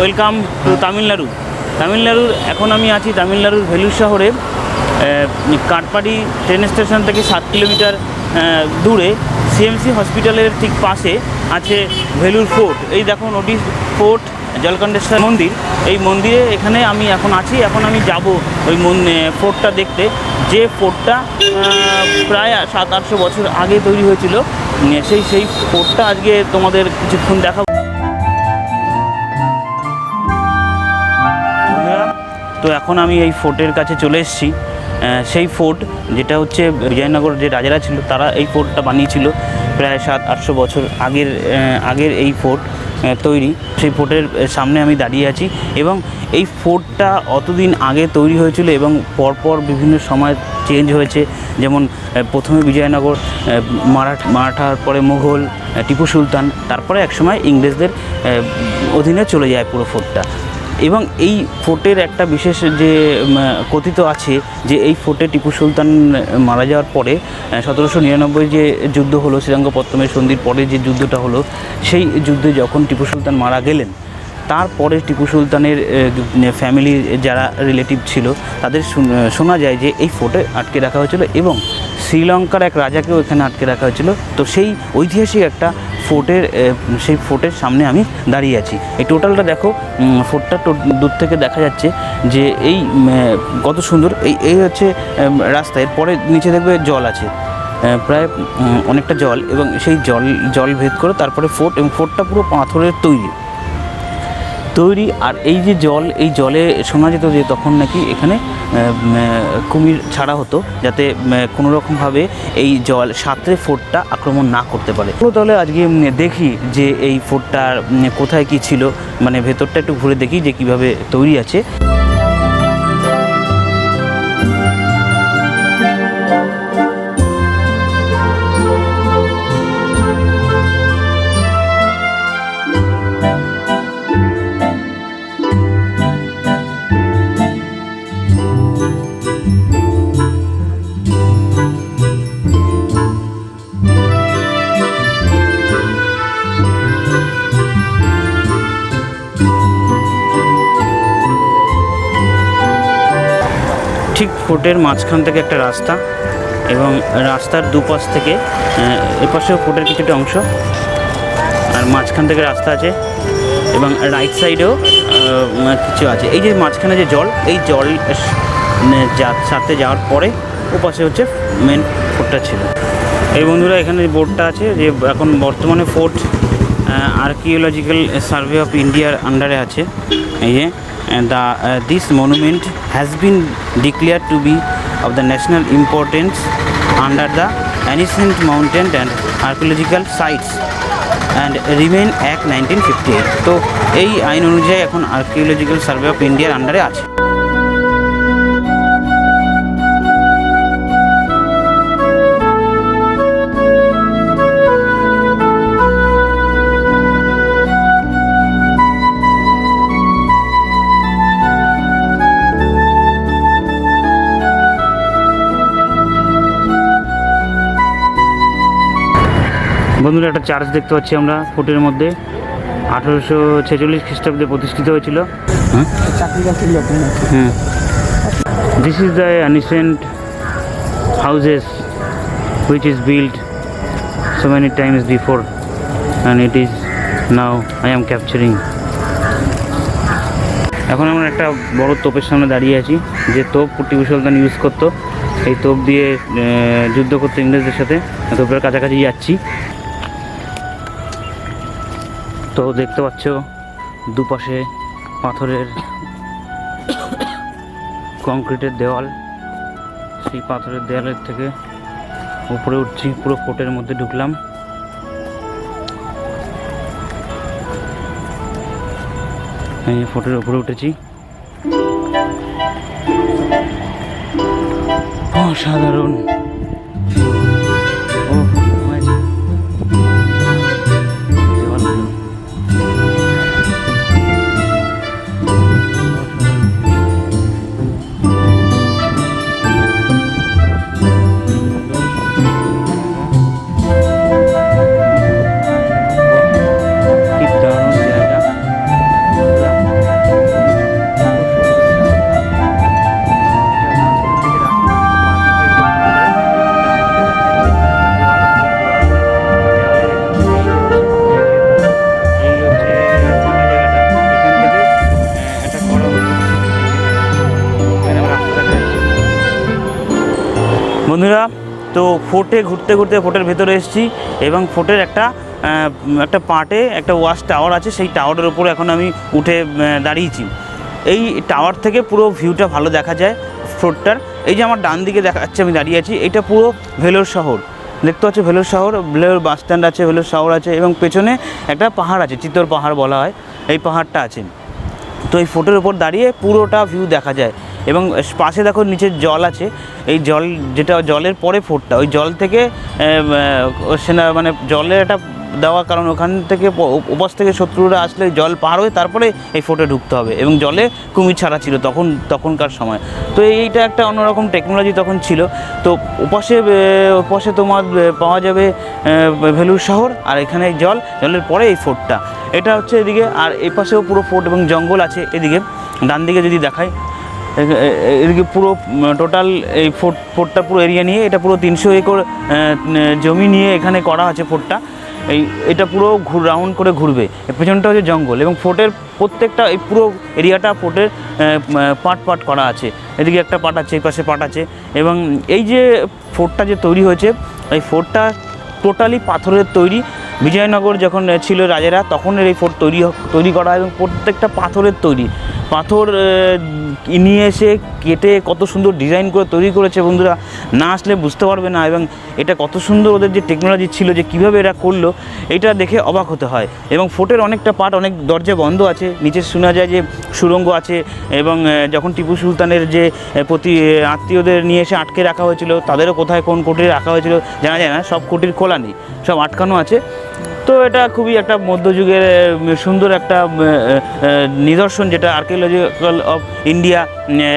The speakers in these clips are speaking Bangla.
Welcome to Tamil Nadu. তামিলনাড়ুর এখন আমি আছি তামিলনাড়ুর ভেলুর শহরে কাটপাড়ি ট্রেন স্টেশন থেকে সাত কিলোমিটার দূরে সিএমসি হসপিটালের ঠিক পাশে আছে ভেলুর ফোর্ট এই দেখো নোটিশ ফোর্ট জলকণ্ডেশ্বর মন্দির। এই মন্দিরে এখানে আমি এখন আছি, এখন আমি যাব ওই ফোর্টটা দেখতে। যে ফোর্টটা প্রায় সাত আটশো বছর আগে তৈরি হয়েছিল সেই সেই ফোর্টটা আজকে তোমাদের কিছুক্ষণ দেখাবো। তো এখন আমি এই ফোর্টের কাছে চলে এসেছি। সেই ফোর্ট, যেটা হচ্ছে বিজয়নগর যে রাজারা ছিল, তারা এই ফোর্টটা বানিয়েছিল প্রায় সাত, আটশো বছর আগের আগের এই ফোর্ট তৈরি। সেই ফোর্টের সামনে আমি দাঁড়িয়ে আছি এবং এই ফোর্টটা অতদিন আগে তৈরি হয়েছিল এবং পরপর বিভিন্ন সময় চেঞ্জ হয়েছে। যেমন প্রথমে বিজয়নগর মারাঠ, মারাঠার, পরে মুঘল টিপু সুলতান, তারপরে একসময় ইংরেজদের অধীনে চলে যায় পুরো ফোর্টটা। এবং এই ফোর্টের একটা বিশেষ যে কথিত আছে যে, এই ফোর্টে টিপু সুলতান মারা যাওয়ার পরে সতেরোশো নিরানব্বই যে যুদ্ধ হলো, শ্রীরঙ্গপত্তমের সন্ধির পরে যে যুদ্ধটা হলো, সেই যুদ্ধে যখন টিপু সুলতান মারা গেলেন, তারপরে টিপু সুলতানের ফ্যামিলি যারা রিলেটিভ ছিল, তাদের শোনা যায় যে, এই ফোর্টে আটকে রাখা হয়েছিল এবং শ্রীলঙ্কার এক রাজাকেও এখানে আটকে রাখা হয়েছিল। তো সেই ঐতিহাসিক একটা ফোর্টের সেই ফোর্টের সামনে আমি দাঁড়িয়ে আছি। এই টোটালটা দেখো ফোর্টটা দূর থেকে দেখা যাচ্ছে যে এই কত সুন্দর। এই এই হচ্ছে রাস্তা। এরপরে নিচে দেখবে জল আছে। প্রায় অনেকটা জল এবং সেই জল জল ভেদ করে তারপরে ফোর্ট এবং ফোর্টটা পুরো পাথরের তৈরি। তৈরি আর এই যে জল, এই জলে শোনা যেত যে তখন নাকি এখানে কুমির ছাড়া হতো যাতে কোনো রকমভাবে এই জল সাঁতরে ফোর্টটা আক্রমণ না করতে পারে। তো তাহলে আজকে দেখি যে এই ফোর্টটার কোথায় কি ছিল। মানে ভেতরটা একটু ঘুরে দেখি যে কীভাবে তৈরি আছে। ফোর্টের মাঝখান থেকে একটা রাস্তা এবং রাস্তার দুপাশ থেকে এপাশেও ফোর্টের কিছুটা অংশ আর মাঝখান থেকে রাস্তা আছে এবং রাইট সাইডেও কিছু আছে। এই যে মাঝখানে যে জল, এই জল মানে সাথে যাওয়ার পরে ওপাশে হচ্ছে মেন ফোর্টটা ছিল। এই বন্ধুরা, এখানে বোর্ডটা আছে, যে এখন বর্তমানে ফোর্ট আর্কিওলজিক্যাল সার্ভে অফ ইন্ডিয়ার আন্ডারে আছে। এই যে the this monument has been declare to be of the national importance under the ancient mountain and archaeological sites and remain act nineteen fifty তো এই আইন অনুযায়ী এখন আর্কিওলজিক্যাল সার্ভে অফ ইন্ডিয়ার আন্ডারে আছে। একটা চার্চ দেখতে পাচ্ছি আমরা ফোর্টের মধ্যে। আঠেরোশো ছেচল্লিশ খ্রিস্টাব্দে প্রতিষ্ঠিত হয়েছিল। হ্যাঁ? This is the ancient houses which is build so many times before and it is now I am capturing. এখন আমরা একটা বড় তোপের সামনে দাঁড়িয়ে আছি। যে তোপ টিপু সুলতান ইউজ করতো এই তোপ দিয়ে যুদ্ধ করতো ইংরেজদের সাথে। তোপের কাছাকাছি যাচ্ছি। তো দেখতে পাচ্ছ দুপাশে পাথরের কংক্রিটের দেওয়াল। সেই পাথরের দেওয়ালের থেকে উপরে উঠছি, পুরো ফোর্টের মধ্যে ঢুকলাম। এই ফোর্টের উপরে উঠেছি। অসাধারণ। বন্ধুরা, তো ফোর্টে ঘুরতে ঘুরতে ফোর্টের ভেতরে এসেছি এবং ফোর্টের একটা একটা পার্টে একটা ওয়াচ টাওয়ার আছে, সেই টাওয়ারের উপরে এখন আমি উঠে দাঁড়িয়েছি। এই টাওয়ার থেকে পুরো ভিউটা ভালো দেখা যায় ফোর্টটার। এই যে আমার ডান দিকে দেখা যাচ্ছে আমি দাঁড়িয়ে আছি, এটা পুরো ভেলোর শহর। দেখতে পাচ্ছ ভেলোর শহর, ভেলোর বাস স্ট্যান্ড আছে, ভেলোর শহর আছে এবং পেছনে একটা পাহাড় আছে চিত্তর পাহাড় বলা হয়, এই পাহাড়টা আছে। তো এই ফোটোর উপর দাঁড়িয়ে পুরোটা ভিউ দেখা যায়। এবং পাশে দেখো নিচে জল আছে। এই জল যেটা জলের পরে ফোর্টটা ওই জল থেকে সেনা মানে জলের একটা দেওয়া কারণ ওখান থেকে ওপাশ থেকে শত্রুরা আসলে জল পার হয়ে তারপরে এই ফোর্টে ঢুকতে হবে এবং জলে কুমির ছাড়া ছিল তখন তখনকার সময়। তো এইটা একটা অন্যরকম টেকনোলজি তখন ছিল। তো আহ, ওপাশে তোমার পাওয়া যাবে ভেলুর শহর আর এখানে জল জলের পরে এই ফোর্টটা। এটা হচ্ছে এদিকে আর এই পাশেও পুরো ফোর্ট এবং জঙ্গল আছে এদিকে। ডান দিকে যদি এ- এদিকে পুরো টোটাল এই ফোর্ট ফোর্টটা পুরো এরিয়া নিয়ে, এটা পুরো তিনশো একর জমি নিয়ে এখানে করা আছে ফোর্টটা এই, এটা পুরো ঘুর রাউন্ড করে ঘুরবে। পেছনটা হচ্ছে জঙ্গল এবং ফোর্টের প্রত্যেকটা, এই পুরো এরিয়াটা ফোর্টের পার্ট পার্ট করা আছে। এদিকে একটা পার্ট আছে, এই পাশে পার্ট আছে এবং এই যে ফোর্টটা যে তৈরি হয়েছে, এই ফোর্টটা টোটালি পাথরের তৈরি। বিজয়নগর যখন ছিল রাজারা তখন এই ফোর্ট তৈরি তৈরি করা এবং প্রত্যেকটা পাথরের তৈরি। পাথর নিয়ে এসে কেটে কত সুন্দর ডিজাইন করে তৈরি করেছে বন্ধুরা, না আসলে বুঝতে পারবে না এবং এটা কত সুন্দর ওদের যে টেকনোলজি ছিল যে কীভাবে এরা করল, এটা দেখে অবাক হতে হয়। এবং ফোর্টের অনেকটা পার্ট অনেক দরজা বন্ধ আছে, নিচে শোনা যায় যে সুড়ঙ্গ আছে এবং যখন টিপু সুলতানের যে প্রতি আত্মীয়দের নিয়ে এসে আটকে রাখা হয়েছিল, তাদেরও কোথায় কোন কোটিরে রাখা হয়েছিল, জানা যায় না, সব কোটির খোলা নেই, সব আটকানো আছে। তো এটা খুবই একটা মধ্যযুগের সুন্দর একটা নিদর্শন যেটা আর্কিওলজিক্যাল অফ ইন্ডিয়া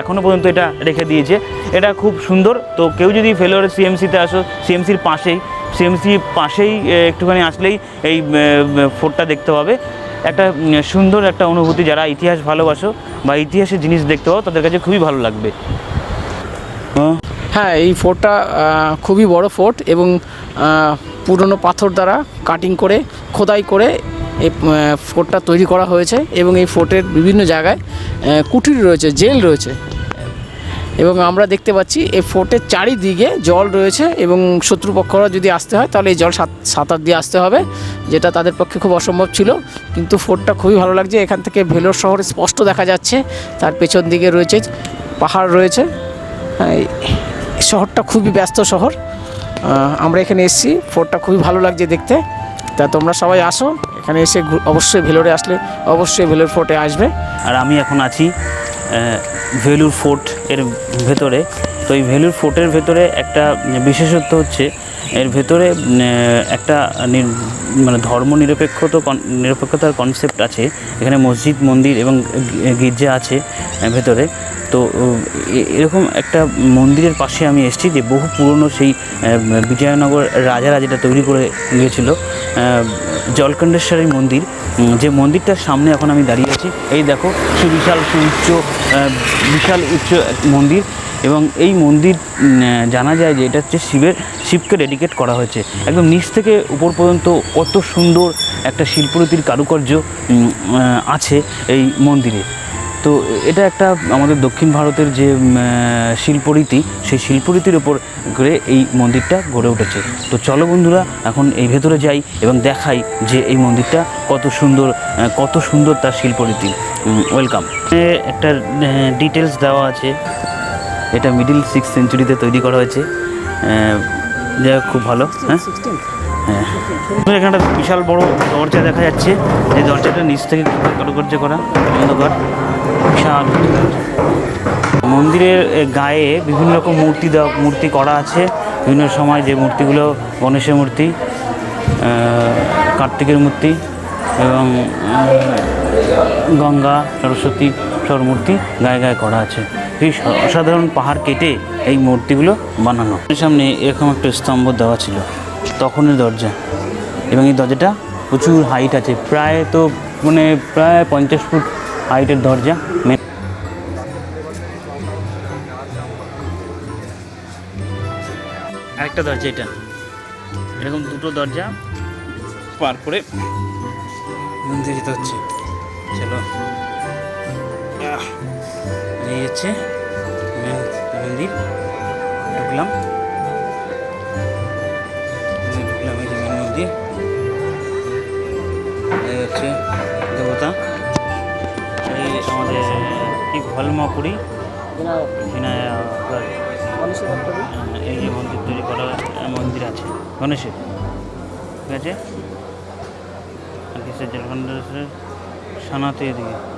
এখনও পর্যন্ত এটা রেখে দিয়েছে। এটা খুব সুন্দর। তো কেউ যদি ফেলোর সিএমসিতে আসো সিএমসির পাশেই সিএমসি পাশেই একটুখানি আসলেই এই ফোর্টটা দেখতে পাবে। একটা সুন্দর একটা অনুভূতি, যারা ইতিহাস ভালোবাসো বা ইতিহাসের জিনিস দেখতে পাও, তাদের কাছে খুবই ভালো লাগবে। হ্যাঁ এই ফোর্টটা খুবই বড় ফোর্ট এবং পুরনো পাথর দ্বারা কাটিং করে খোদাই করে এই ফোর্টটা তৈরি করা হয়েছে এবং এই ফোর্টের বিভিন্ন জায়গায় কুটির রয়েছে জেল রয়েছে। এবং আমরা দেখতে পাচ্ছি এই ফোর্টের চারিদিকে জল রয়েছে এবং শত্রুপক্ষরা যদি আসতে হয় তাহলে এই জল সাত সাঁতার দিয়ে আসতে হবে যেটা তাদের পক্ষে খুব অসম্ভব ছিল। কিন্তু ফোর্টটা খুবই ভালো লাগছে। এখান থেকে ভেলোর শহর স্পষ্ট দেখা যাচ্ছে। তার পেছন দিকে রয়েছে পাহাড় রয়েছে। হ্যাঁ, শহরটা খুবই ব্যস্ত শহর। আমরা এখানে এসেছি। ফোর্টটা খুবই ভালো লাগছে দেখতে। তা তোমরা সবাই আসো। এখানে এসে অবশ্যই ভেলোরে আসলে অবশ্যই ভেলোর ফোর্টে আসবে। আর আমি এখন আছি ভেলুর ফোর্ট এর ভেতরে। তো এই ভেলুর ফোর্টের ভেতরে একটা বিশেষত্ব হচ্ছে, এর ভেতরে একটা মানে ধর্ম নিরপেক্ষ তো নিরপেক্ষতার কনসেপ্ট আছে। এখানে মসজিদ, মন্দির এবং গির্জা আছে ভেতরে। তো এরকম একটা মন্দিরের পাশে আমি এসেছি যে বহু পুরনো সেই বিজয়নগর রাজারা যেটা তৈরি করে গিয়েছিল জলকণ্ডেশ্বরী মন্দির যে মন্দিরটার সামনে এখন আমি দাঁড়িয়ে আছি এই দেখো সুবিশাল সুউচ্চ আহ, বিশাল উচ্চ মন্দির এবং এই মন্দির জানা যায় যে এটা হচ্ছে শিবের শিবকে ডেডিকেট করা হয়েছে। একদম নিচ থেকে উপর পর্যন্ত কত সুন্দর একটা শিল্পরীতির কারুকার্য আছে এই মন্দিরে। তো এটা একটা আমাদের দক্ষিণ ভারতের যে শিল্পরীতি, সেই শিল্পরীতির ওপর করে এই মন্দিরটা গড়ে উঠেছে। তো চলো বন্ধুরা, এখন এই ভেতরে যাই এবং দেখাই যে এই মন্দিরটা কত সুন্দর কত সুন্দর তার শিল্পরীতি। ওয়েলকাম একটা ডিটেলস দেওয়া আছে। এটা মিডিল সিক্স সেঞ্চুরিতে তৈরি করা হয়েছে। হোক, খুব ভালো হ্যাঁ? হ্যাঁ। এখানে একটা বিশাল বড় দরজা দেখা যাচ্ছে। যে দরজাটা নিচ থেকে কারুকার্য করা, অন্ধকার। বিশাল। মন্দিরের গায়ে বিভিন্ন রকম মূর্তি দেওয়া, মূর্তি করা আছে। বিভিন্ন সময় যে মূর্তিগুলো, গণেশের মূর্তি কার্তিকের মূর্তি এবং গঙ্গা, সরস্বতী সর মূর্তি গায়ে গায়ে করা আছে। এই অসাধারণ পাহাড় কেটে এই মূর্তিগুলো বানানো। সামনে এরকম একটা স্তম্ভ দেওয়া ছিল। তখনের দরজা। এবং এই দরজাটা প্রচুর হাইট আছে। প্রায় তো মানে প্রায় পঞ্চাশ ফুট হাইটের দরজা। আরেকটা দরজা এটা। এরকম দুটো দরজা পার করে মন্দিরে যেতে হচ্ছে। চলো। এই হচ্ছে মেন মন্দির। ঢুকলাম। এই হচ্ছে দেবতা। এই আমাদের কি ভলমাপুরি এই যে মন্দির তৈরি করা মন্দির আছে। গণেশের। ঠিক আছে? আর কিসের জলখণ্ডের? সানাতে এদিকে।